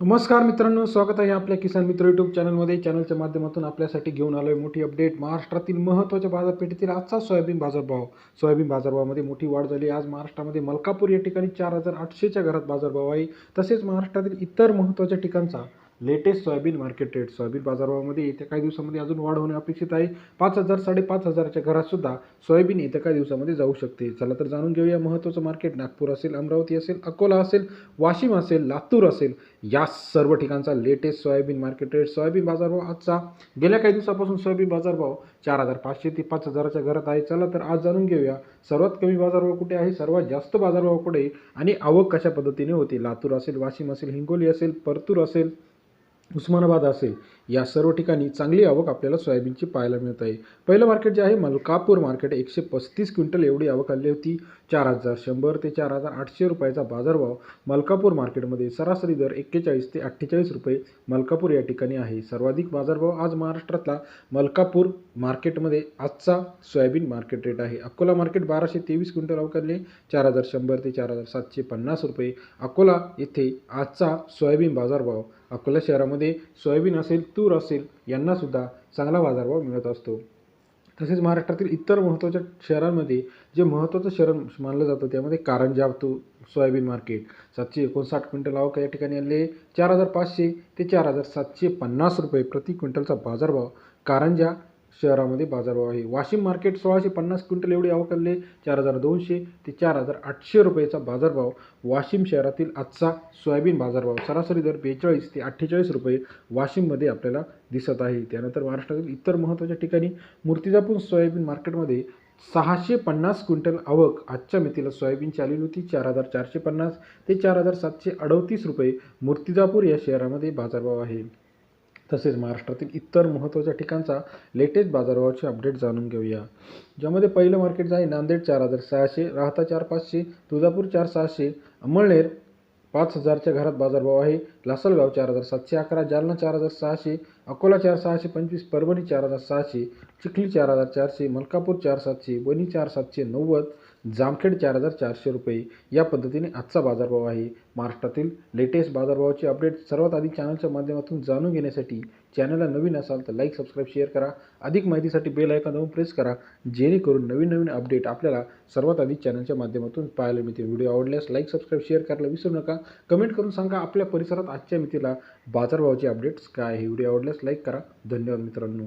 नमस्कार मित्रांनो स्वागत आहे आपल्या किसान मित्र यूट्यूब चॅनलमध्ये चॅनलच्या माध्यमातून आपल्यासाठी घेऊन आलो आहे मोठी अपडेट महाराष्ट्रातील महत्त्वाच्या बाजारपेठेतील आजचा सोयाबीन बाजारभाव. सोयाबीन बाजारभावामध्ये मोठी वाढ झाली. आज महाराष्ट्रामध्ये मलकापूर या ठिकाणी चार हजार आठशेच्या घरात बाजारभाव आहे. तसेच महाराष्ट्रातील इतर महत्त्वाच्या ठिकाणचा latest soybean market rate soybean बाजारभावामध्ये येत्या काही दिवसामध्ये अजून वाढ होणे अपेक्षित आहे. पाच हजार साडेपाच हजाराच्या घरातसुद्धा सोयाबीन येत्या काही दिवसामध्ये जाऊ शकते. चला तर जाणून घेऊया महत्त्वाचं मार्केट नागपूर असेल अमरावती असेल अकोला असेल वाशिम असेल लातूर असेल या सर्व ठिकाणचा latest soybean market rate soybean बाजारभाव आजचा. गेल्या काही दिवसापासून सोयाबीन बाजारभाव चार हजार पाचशे ते पाच हजाराच्या घरात आहे. चला तर आज जाणून घेऊया सर्वात कमी बाजारभाव कुठे आहे सर्वात जास्त बाजारभाव कुठे आणि आवक कशा पद्धतीने होते? लातूर असेल वाशिम असेल हिंगोली असेल परतूर असेल उस्मानाबाद असेल या सर्व ठिकाणी चांगली आवक आपल्याला सोयाबीनची पाहायला मिळत आहे. पहिलं मार्केट जे आहे मलकापूर मार्केट एकशे पस्तीस क्विंटल एवढी आवक आली होती. चार हजार शंभर ते चार हजार आठशे रुपयाचा बाजारभाव मलकापूर मार्केटमध्ये सरासरी दर एक्केचाळीस ते अठ्ठेचाळीस रुपये मलकापूर या ठिकाणी आहे. सर्वाधिक बाजारभाव आज महाराष्ट्रातला मलकापूर मार्केटमध्ये आजचा सोयाबीन मार्केट रेट आहे. अकोला मार्केट बाराशे तेवीस क्विंटल अवकाळले चार हजार शंभर ते चार हजार सातशे पन्नास रुपये. अकोला येथे आजचा सोयाबीन बाजारभाव अकोला शहरामध्ये सोयाबीन असेल तूर असेल यांनासुद्धा चांगला बाजारभाव मिळत असतो. तसेच महाराष्ट्रातील इतर महत्त्वाच्या शहरांमध्ये जे महत्त्वाचं शहर मानलं जातं त्यामध्ये कारंजा तो सोयाबीन मार्केट सातशे एकोणसाठ क्विंटल आवक या ठिकाणी आले चार हजार पाचशे ते चार हजार सातशे पन्नास रुपये प्रति क्विंटलचा बाजारभाव कारंजा शहरामध्ये बाजारभाव आहे. वाशिम मार्केट सोळाशे पन्नास क्विंटल एवढी आवक आले चार हजार दोनशे ते चार हजार आठशे रुपयाचा बाजारभाव वाशिम शहरातील आजचा सोयाबीन बाजारभाव. सरासरी दर बेचाळीस ते अठ्ठेचाळीस रुपये वाशिममध्ये आपल्याला दिसत आहे. त्यानंतर महाराष्ट्रातील इतर महत्त्वाच्या ठिकाणी मूर्तिजापूर सोयाबीन मार्केटमध्ये सहाशे पन्नास क्विंटल आवक. आजच्या मेथीला सोयाबीनची आलेली होती. चार हजार चारशे पन्नास ते चार हजार सातशे अडतीस रुपये मूर्तिजापूर या शहरामध्ये बाजारभाव आहे. तसेच महाराष्ट्रातील इतर महत्त्वाच्या ठिकाणचा लेटेस्ट बाजारभावाचे अपडेट जाणून घेऊया. ज्यामध्ये पहिलं मार्केट आहे नांदेड चार हजार सहाशे राहता चार पाचशे तुळजापूर चार सहाशे अमळनेर पाच हजारच्या घरात बाजारभाव आहे. लासलगाव चार हजार सातशे अकरा जालना चार हजार सहाशे अकोला चार सहाशे पंचवीस परभणी चार हजार सहाशे चिखली चार हजार चारशे मलकापूर चार सातशे वणी चार सातशे नव्वद जामखेड चार हजार चारशे रुपये. या पद्धतीने आजचा बाजारभाव आहे. महाराष्ट्रातील लेटेस्ट बाजारभावाचे अपडेट सर्वात आधी चॅनलच्या माध्यमातून जाणून घेण्यासाठी चॅनलला नवीन असाल तर लाईक सबस्क्राईब शेअर करा. अधिक माहितीसाठी बेल आयकॉन दाबून प्रेस करा. जेणेकरून नवीन नवीन अपडेट आपल्याला सर्वात आधी चॅनलच्या माध्यमातून पाहायला मिळते व्हिडिओ आवडल्यास लाईक सबस्क्राईब शेअर करायला विसरू नका. कमेंट करून सांगा आपल्या परिसरात आजच्या मितीला बाजारभावाचे अपडेट्स काय आहे. व्हिडिओ आवडल्यास लाईक करा. धन्यवाद मित्रांनो.